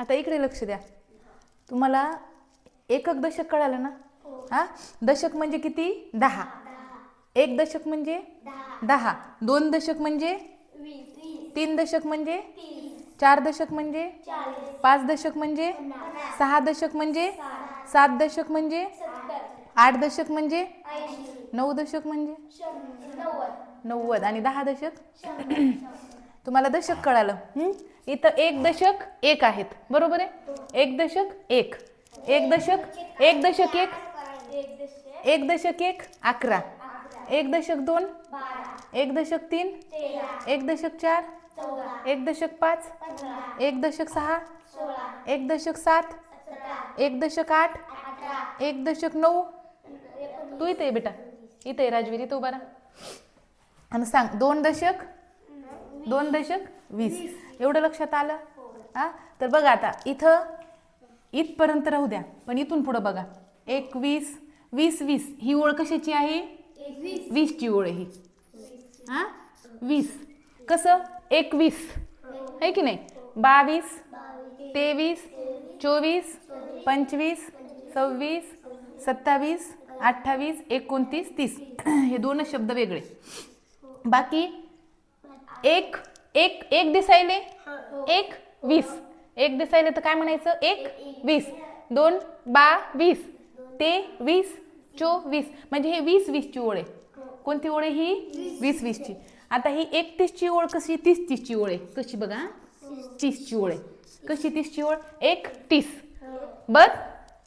आता इकडे लक्ष द्या. तुम्हाला एकक दशक कळालं ना? हा. दशक म्हणजे किती? दहा. एक दशक म्हणजे? दहा. दोन दशक म्हणजे? तीन दशक म्हणजे? चार दशक म्हणजे? पाच दशक म्हणजे? सहा दशक म्हणजे? सात दशक म्हणजे? आठ दशक म्हणजे? नऊ दशक म्हणजे? नव्वद. आणि दहा दशक? तुम्हाला दशक कळालं हं? इथं एक दशक एक आहेत बरोबर आहे एक दशक एक एक दशक एक दशक एक एक दशक एक अकरा एक दशक दोन एक दशक तीन एक दशक चार एक दशक पाच एक दशक सहा एक दशक सात एक दशक आठ एक दशक नऊ तू इथे आहे बेटा इथे आहे राजवीर इथं उभा राहा आणि सांग दोन दशक दोन दशक? वीस. एवढं लक्षात आलं? हा. तर बघा आता इथं इथपर्यंत राहू द्या. पण इथून पुढं बघा. एक वीस. वीस वीस. ही ओळ कशाची आहे? वीसची ओळ ही. हा? वीस. कसं? एकवीस आहे की नाही? बावीस तेवीस चोवीस पंचवीस सव्वीस सत्तावीस अठ्ठावीस एकोणतीस तीस. हे दोनच शब्द वेगळे. बाकी एक एक एक दिसायले? एक वीस. एक दिसायले तर काय म्हणायचं? एक वीस. दोन बा वीस. ते वीस चोवीस म्हणजे हे वीस वीसची ओळ आहे. कोणती ओळ आहे ही? वीस वीसची. आता ही एकतीसची ओळ कशी? तीस तीसची ओळ आहे. कशी बघा? तीसची ओळ आहे. कशी तीसची ओळ? एक तीस. बर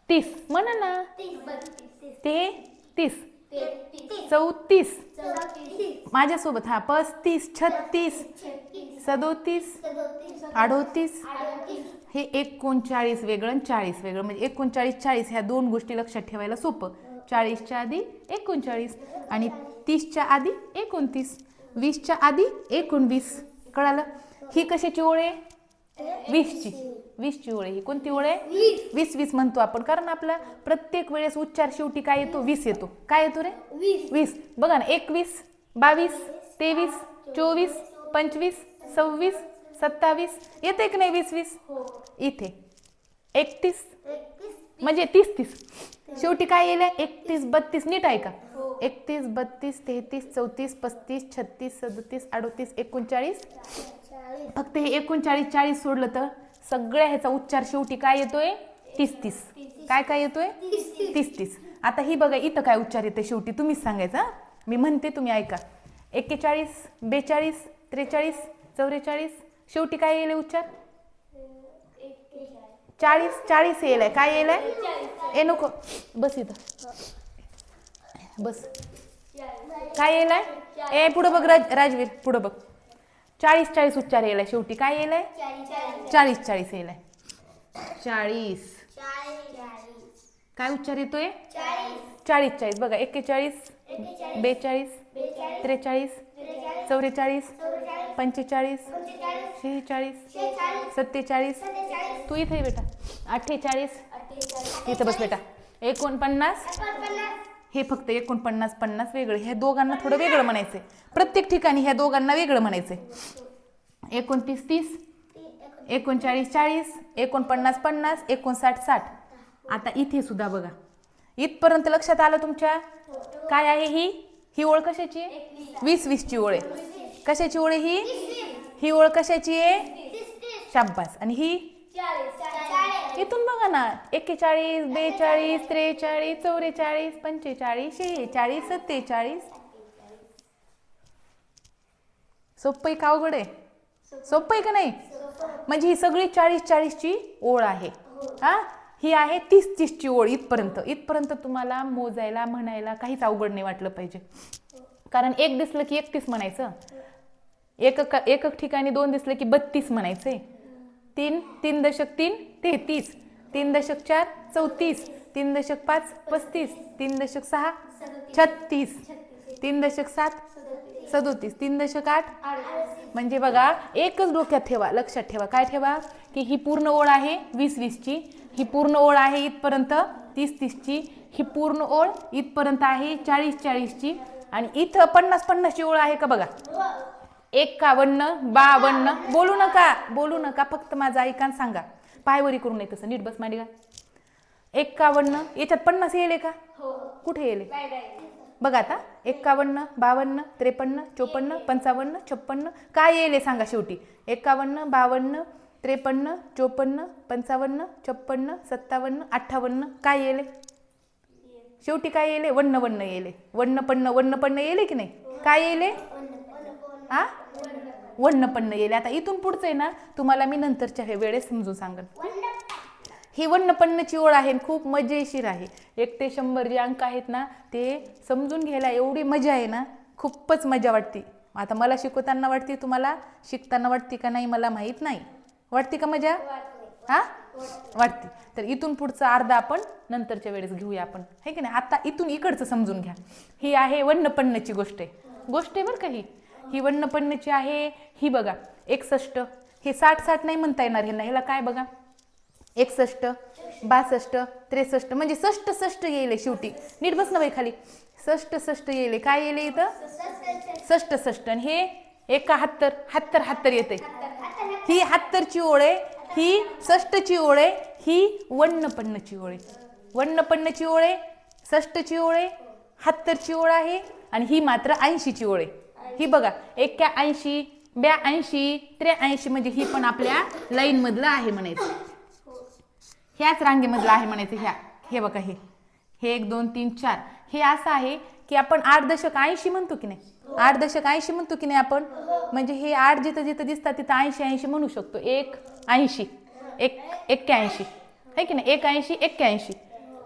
तीस. म्हणा ना. ते तीस. चौतीस. माझ्यासोबत हा पस्तीस छत्तीस सदोतीस अडोतीस. हे एकोणचाळीस वेगळं चाळीस वेगळं. म्हणजे एकोणचाळीस चाळीस ह्या दोन गोष्टी लक्षात ठेवायला सोपं. चाळीसच्या आधी एकोणचाळीस आणि तीसच्या आधी एकोणतीस. वीसच्या आधी एकोणवीस. कळालं? ही कशाची ओळ आहे? वीसची. वीसची ओळ. ही कोणती ओळ आहे? वीस. वीस म्हणतो आपण. कारण आपला प्रत्येक वेळेस उच्चार शेवटी काय येतो? वीस येतो. काय येतो रे? वीस. बघा ना एकवीस बावीस तेवीस चोवीस पंचवीस सव्वीस सत्तावीस. येते की नाही वीस वीस? इथे. एकतीस. म्हणजे तीस तीस. शेवटी काय येईल? एकतीस बत्तीस. नीट आहे का एकतीस बत्तीस तेहतीस चौतीस पस्तीस छत्तीस सदतीस अडोतीस एकोणचाळीस. फक्त हे एकोणचाळीस चाळीस सोडलं तर? सगळ्या ह्याचा उच्चार शेवटी काय येतोय? तीस तीस काय काय येतोय? तीस तीस आता ही बघा इथं काय उच्चार येते शेवटी? तुम्हीच सांगायचं मी म्हणते तुम्ही ऐका. एक्केचाळीस बेचाळीस त्रेचाळीस चौवेचाळीस शेवटी काय येईल उच्चार? चाळीस चाळीस येईल. काय येईल ए नको. बस इथं. बस. काय येईल ए पुढं बघ राज राजवीर पुढं बघ. चाळीस चाळीस उच्चार येईल शेवटी काय येईल चाळीस चाळीस. येईल चाळीस काय उच्चार येतोय? चाळीस. चाळीस बघा एक्केचाळीस बेचाळीस त्रेचाळीस चौवेचाळीस पंचेचाळीस शेहेचाळीस सत्तेचाळीस. तू इथे बेटा. अठ्ठेचाळीस. इथं बस बेटा. एकोणपन्नास. हे फक्त एकोणपन्नास पन्नास वेगळं ह्या दोघांना थोडं वेगळं म्हणायचंय. प्रत्येक ठिकाणी ह्या दोघांना वेगळं म्हणायचंय. एकोणतीस तीस एकोणचाळीस चाळीस एकोणपन्नास पन्नास एकोणसाठ साठ. आता इथे सुद्धा बघा. इथपर्यंत लक्षात आलं तुमच्या? काय आहे ही? ही ओळ कशाची? आहे वीस वीसची ओळ आहे. कशाची ओळ ही? ही ओळ कशाची आहे? शाब्बास आणि ही? इथून बघा ना एक्केचाळीस बेचाळीस त्रेचाळीस चौवेचाळीस पंचेचाळीस शेहेचाळीस सत्तेचाळीस. सोपं आहे का अवघड आहे? सोपं आहे का नाही? म्हणजे ही सगळी चाळीस चाळीसची ओळ आहे. हा? ही आहे तीस तीसची ओळ इथपर्यंत. इथपर्यंत तुम्हाला मोजायला म्हणायला काहीच अवघड नाही वाटलं पाहिजे. कारण एक दिसलं की एकतीस म्हणायचं. एक एक ठिकाणी दोन दिसलं की बत्तीस म्हणायचंय तीन तीन दशक तीन तेहतीस तीन दशक चार चौतीस तीन दशक पाच पस्तीस तीन दशक सहा छत्तीस तीन दशक सात सदोतीस तीन दशक आठ. म्हणजे बघा एकच डोक्यात ठेवा लक्षात ठेवा. काय ठेवा? की ही पूर्ण ओळ आहे वीस वीसची. ही पूर्ण ओळ आहे इथपर्यंत तीस तीसची. ही पूर्ण ओळ इथपर्यंत आहे चाळीस चाळीसची. आणि इथं पन्नास पन्नासची ओळ आहे का बघा? एक्कावन्न बावन्न. बोलू नका बोलू नका. फक्त माझं ऐकान सांगा. पायवरी करू नये तसं नीट बस मांडी का एक्कावन्न. याच्यात पन्नास येईल का? कुठे येईल? बघा आता. एक्कावन्न बावन्न त्रेपन्न चोपन्न पंचावन्न छप्पन्न. काय येईल सांगा शेवटी. एक्कावन्न बावन्न त्रेपन्न चोपन्न पंचावन्न छप्पन्न सत्तावन्न अठ्ठावन्न. काय येईल? शेवटी काय येईल? वन्न वन्न येईल. वन्न पन्न वन्न पन्न येईल की नाही? काय येईल? आ? वन्न पन्न येईल. आता इथून पुढचं आहे ना तुम्हाला मी नंतरच्या हे वेळेस समजून सांगेन. ही वन्नपन्नची ओळ आहे खूप मजेशीर आहे. एक ते शंभर जे अंक आहेत ना ते समजून घ्यायला एवढी मजा आहे ना खूपच मजा वाटते. आता मला शिकवताना वाटते तुम्हाला शिकताना वाटते का नाही मला माहीत नाही. वाटते का मजा? हा? वाटते. तर इथून पुढचं अर्धा आपण नंतरच्या वेळेस घेऊया आपण. हे की नाही? आता इथून इकडचं समजून घ्या. ही आहे वन्नपन्नची गोष्ट आहे. गोष्ट आहे बरं का ही? ही वन्नपन्नची आहे ही बघा एकसष्ट. हे साठ साठ नाही म्हणता येणार ह्यांना ह्याला काय बघा? एकसष्ट बासष्ट त्रेसष्ट. म्हणजे षष्ट षष्ट येईल शेवटी. नीट बस ना बाई खाली. षष्ट षष्ट येईल. काय येईल इथं? षष्ट षष्ट आणि हे एकाहत्तर. हत्तर हत्तर येते ही हत्तरची ओळ आहे. ही षष्टची ओळ आहे. ही वन्नपन्नची ओळ आहे. वन्नपन्नची ओळ आहे षष्टची ओळ आहे हत्तरची ओळ आहे आणि ही मात्र ऐंशीची ओळ आहे. ही बघा एक्क्या ऐंशी ब्याऐंशी त्र्याऐंशी म्हणजे ही पण आपल्या लाईन मधलं आहे म्हणायचं. ह्याच रांगेमधलं आहे म्हणायचं ह्या. हे बघा हे. हे एक दोन तीन चार. हे असं आहे की आपण आठ दशक ऐंशी म्हणतो की नाही? आठ दशक ऐंशी म्हणतो की नाही आपण? म्हणजे हे आठ जिथं जिथं दिसतात तिथं ऐंशी ऐंशी म्हणू शकतो. एक ऐंशी. एक एक्क्याऐंशी. आहे की नाही? एक ऐंशी एक्क्याऐंशी.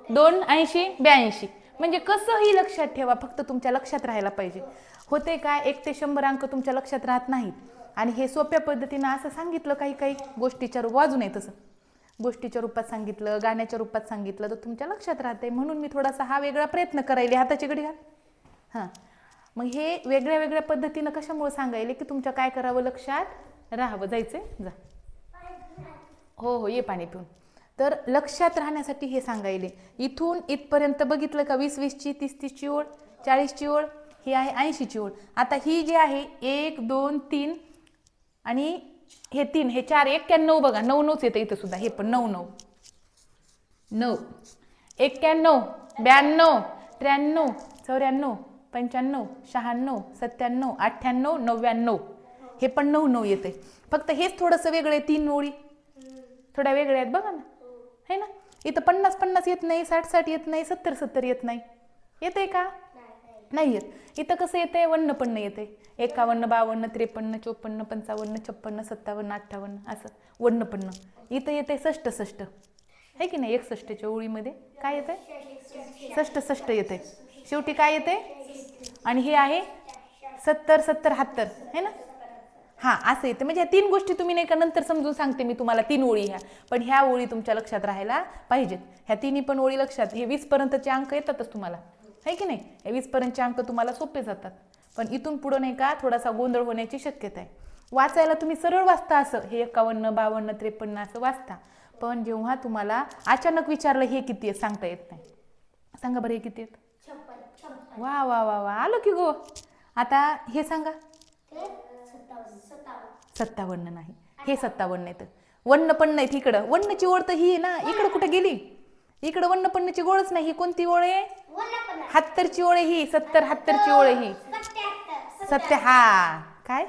दोन ऐंशी ब्याऐंशी. म्हणजे कसंही लक्षात ठेवा फक्त तुमच्या लक्षात राहायला पाहिजे. होते काय? एक ते शंभर अंक तुमच्या लक्षात राहत नाहीत. आणि हे सोप्या पद्धतीनं असं सांगितलं काही काही गोष्टीच्या रूप वाजून आहे तसं. गोष्टीच्या रूपात सांगितलं गाण्याच्या रूपात सांगितलं तर तुमच्या लक्षात राहते म्हणून मी थोडासा हा वेगळा प्रयत्न करायले हाताची घडी घाल. हां. मग हे वेगळ्या वेगळ्या पद्धतीनं कशामुळे सांगायले की तुमच्या काय करावं? लक्षात राहावं. जायचं जा. हो हो ये पाणी पिऊन. तर लक्षात राहण्यासाठी हे सांगायले. इथून इथपर्यंत बघितलं का वीस वीसची तीस तीसची ओळ चाळीसची ओळ ही आहे ऐंशीची ओळ. आता ही जी आहे एक दोन तीन आणि हे तीन हे चार एक्क्याण्णव बघा. नऊ नऊच येतं इथं सुद्धा. हे पण नऊ नऊ. नऊ एक्क्याण्णव ब्याण्णव त्र्याण्णव चौऱ्याण्णव पंच्याण्णव शहाण्णव सत्त्याण्णव अठ्ठ्याण्णव नव्याण्णव. हे पण नऊ नऊ येते फक्त हेच थोडंसं वेगळं आहे तीन ओळी. थोड्या वेगळ्या आहेत बघा ना. है ना? इथं पन्नास पन्नास येत नाही साठ साठ येत नाही सत्तर सत्तर येत नाही. येते का? नाही येत. इथं कसं येते वन्न पण येते एकावन्न बावन्न त्रेपन्न चोपन्न पंचावन्न छप्पन्न सत्तावन्न अठ्ठावन्न असं. वन्न पन्न इथं येते षष्ट षष्ट आहे की नाही? एकसष्टच्या ओळीमध्ये. काय येते षष्ट षष्ट येते शेवटी काय येते आणि हे आहे सत्तर सत्तर हत्तर. है ना? हा असं येते. म्हणजे ह्या तीन गोष्टी तुम्ही नाही का नंतर समजून सांगते मी तुम्हाला. तीन ओळी ह्या. पण ह्या ओळी तुमच्या लक्षात राहायला पाहिजेत. ह्या तिन्ही पण ओळी लक्षात. हे वीस पर्यंतचे अंक येतातच तुम्हाला. है की नाही? हे वीस पर्यंतचे अंक तुम्हाला सोपे जातात. पण इथून पुढं नाही का थोडासा गोंधळ होण्याची शक्यता आहे. वाचायला तुम्ही सरळ वाचता असं. हे एकावन्न बावन्न त्रेपन्न असं वाचता. पण जेव्हा तुम्हाला अचानक विचारलं हे किती आहे सांगता येत नाही. सांगा बरं हे किती आहेत? वा वा वा वा. आलो की गो. आता हे सांगा. सत्तावन्न नाही. हे सत्तावन्न येतं वन्न पण नाहीत इकडं. वन्नची ओळ तर ही आहे ना. इकडं कुठे गेली? इकडं वन्न पन्नची गोळच नाही. ही कोणती ओळ आहे? हत्तरची ओळ ही. सत्तर हत्तरची ओळ ही. सत्य हा. काय?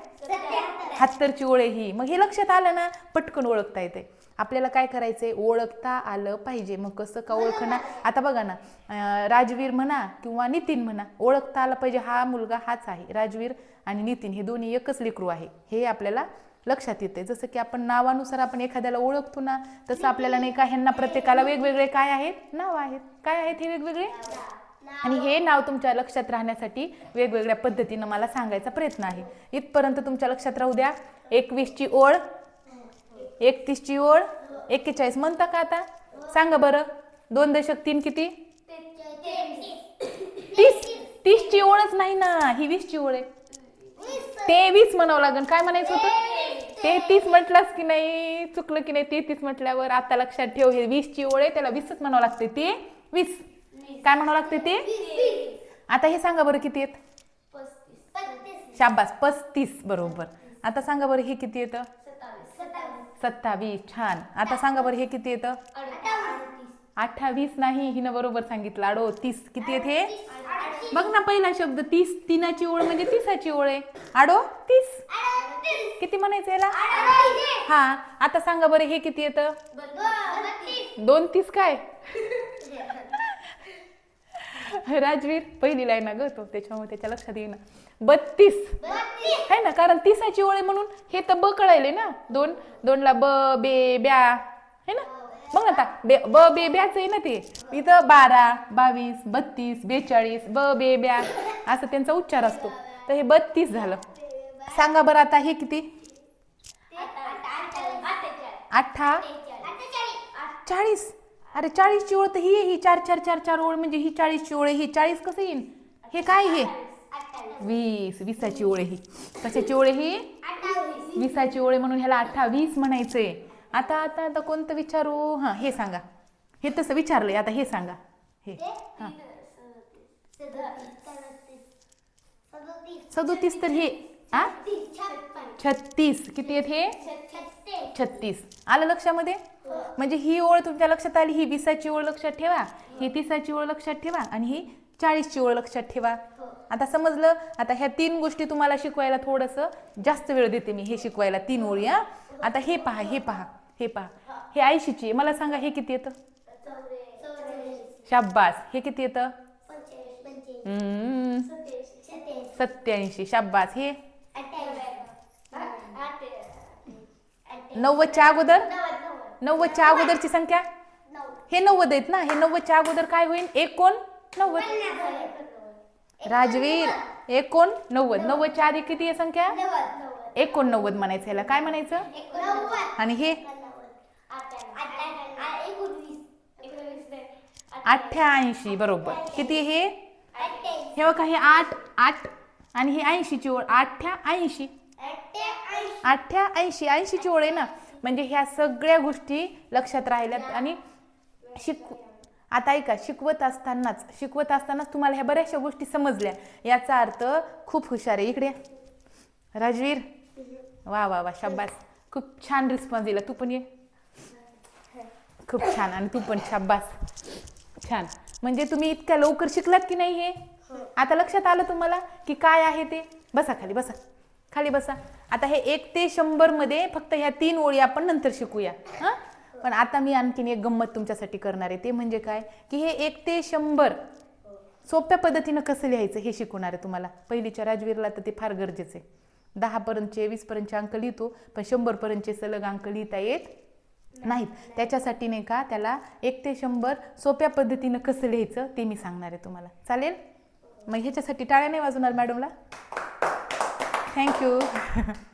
हत्तरची ओळ ही. मग हे लक्षात आलं ना? पटकन ओळखता येते आपल्याला काय करायचंय? ओळखता आलं पाहिजे. मग कसं का ओळखणार आता बघा ना राजवीर म्हणा किंवा नितीन म्हणा ओळखता आला पाहिजे. हा मुलगा हाच आहे राजवीर आणि नितीन. हे दोन्ही एकच लेकरू आहे. हे आपल्याला लक्षात येते जसं की आपण नावानुसार आपण एखाद्याला ओळखतो ना तसं आपल्याला नाही का ह्यांना प्रत्येकाला वेगवेगळे काय आहेत? नाव आहेत. काय आहेत हे वेगवेगळे? आणि हे नाव तुमच्या लक्षात राहण्यासाठी वेगवेगळ्या पद्धतीनं मला सांगायचा प्रयत्न आहे. इथपर्यंत तुमच्या लक्षात राहू द्या. एकवीसची ओळ एकतीसची ओळ एक्केचाळीस म्हणता का आता? सांगा बरं. दोन दशक तीन किती? तीस. तीसची ओळच नाही ना. ही वीसची ओळ आहे. तेवीस म्हणावं लागेल. काय म्हणायचं होतं? तेहतीस म्हटलंच की नाही? चुकलं की नाही? तेहतीस म्हटल्यावर आता लक्षात ठेव हे वीसची ओळ आहे त्याला वीसच म्हणावं लागते. ते वीस. काय म्हणावं लागते ते? आता हे सांगा बरं किती आहेत? शाबास. पस्तीस. बरोबर. आता सांगा बरं हे किती येतं? सत्तावीस छान. आता सांगा बरं हे किती येतं? अठ्ठावीस नाही हिनं बरोबर सांगितलं. अडो तीस. किती येत? हे बघ ना पहिला शब्द तीस. तीनाची ओळ म्हणजे तीसाची ओळ आहे. आडो तीस. किती म्हणायचं याला? हा. आता सांगा बरं हे किती येतं? दोन तीस काय? राजवीर पहिली लाईन ना ग तो त्याच्यामुळे त्याच्या लक्षात येईना बत्तीस आहे ना कारण तिसाची ओळ आहे म्हणून हे तर ब कळायले ना दोन दोनला ब बे ब्या है ना मग आता बे ब बे ब्याच आहे ना ते इथं बारा बावीस बत्तीस बेचाळीस ब बे ब्या असं त्यांचा उच्चार असतो तर हे बत्तीस झालं सांगा बरं आता हे किती अठ्ठा चाळीस अरे चाळीसची ओळ तर ही आहे ही चार चार चार चार ओळ म्हणजे ही चाळीसची ओळ आहे ही चाळीस कसं येईन? हे काय हे वीस विसाची ओळ आहे ही. कशाची ओळ आहे ही? विसाची ओळ म्हणून ह्याला अठ्ठावीस म्हणायचंय. आता आता आता कोणतं विचारू? हां हे सांगा. हे तसं विचारलंय आता हे सांगा. हे हां. सदोतीस तर हे आ? छत्तीस. किती आहेत हे? छत्तीस. आलं लक्षामध्ये? म्हणजे ही ओळ तुमच्या लक्षात आली ही वीसाची ओळ लक्षात ठेवा ही तीसाची ओळ लक्षात ठेवा आणि ही चाळीसची ओळ लक्षात ठेवा. आता समजलं? आता ह्या तीन गोष्टी तुम्हाला शिकवायला थोडंसं जास्त वेळ देते मी. हे शिकवायला तीन ओळी हा. आता हे पहा हे पहा हे पहा. हे ऐंशीची. मला सांगा हे किती येतं? शाब्बास. हे किती येतं? सत्याऐंशी. शाब्बास. हे? नव्वदच्या अगोदर? नव्वदच्या अगोदरची संख्या? हे नव्वद आहेत ना? हे नव्वदच्या अगोदर काय होईल? एकोण नव्वद. राजवीर एकोण नव्वद. नव्वदच्या आधी किती आहे संख्या? एकोणनव्वद म्हणायचं ह्याला काय म्हणायचं? आणि हे? अठ्ठ्याऐंशी. बरोबर. किती हे? हे बघा हे आठ आठ आणि हे ऐंशीची ओळ. अठ्ठ्या ऐंशी अठ्ठ्या ऐंशी ऐंशीची ओळ आहे ना? म्हणजे ह्या सगळ्या गोष्टी लक्षात राहिल्यात आणि शिक आता ऐका शिकवत असतानाच शिकवत असतानाच तुम्हाला ह्या बऱ्याचशा गोष्टी समजल्या. याचा अर्थ खूप हुशार आहे. इकडे. राजवीर. वा वा वा शाबास. खूप छान रिस्पॉन्स दिला. तू पण ये. खूप छान. आणि तू पण शाबास. छान. म्हणजे तुम्ही इतक्या लवकर शिकलात की नाही हे. आता लक्षात आलं तुम्हाला की काय आहे ते? बसा खाली बसा. खाली बसा. आता हे एक ते शंभरमध्ये फक्त ह्या तीन ओळी आपण नंतर शिकूया. हां? पण आता मी आणखीन एक गंमत तुमच्यासाठी करणार आहे. ते म्हणजे काय? की हे एक ते शंभर सोप्या पद्धतीनं कसं लिहायचं हे शिकवणार आहे तुम्हाला. पहिलीच्या राजवीरला तर ते फार गरजेचं आहे. दहापर्यंतचे वीसपर्यंतचे अंक लिहितो पण शंभरपर्यंतचे सलग अंक लिहिता येत नाहीत. त्याच्यासाठी नाही का? त्याला एक ते शंभर सोप्या पद्धतीनं कसं लिहायचं ते मी सांगणार आहे तुम्हाला. चालेल? मग ह्याच्यासाठी टाळ्या नाही वाजवणार मॅडमला? Thank you.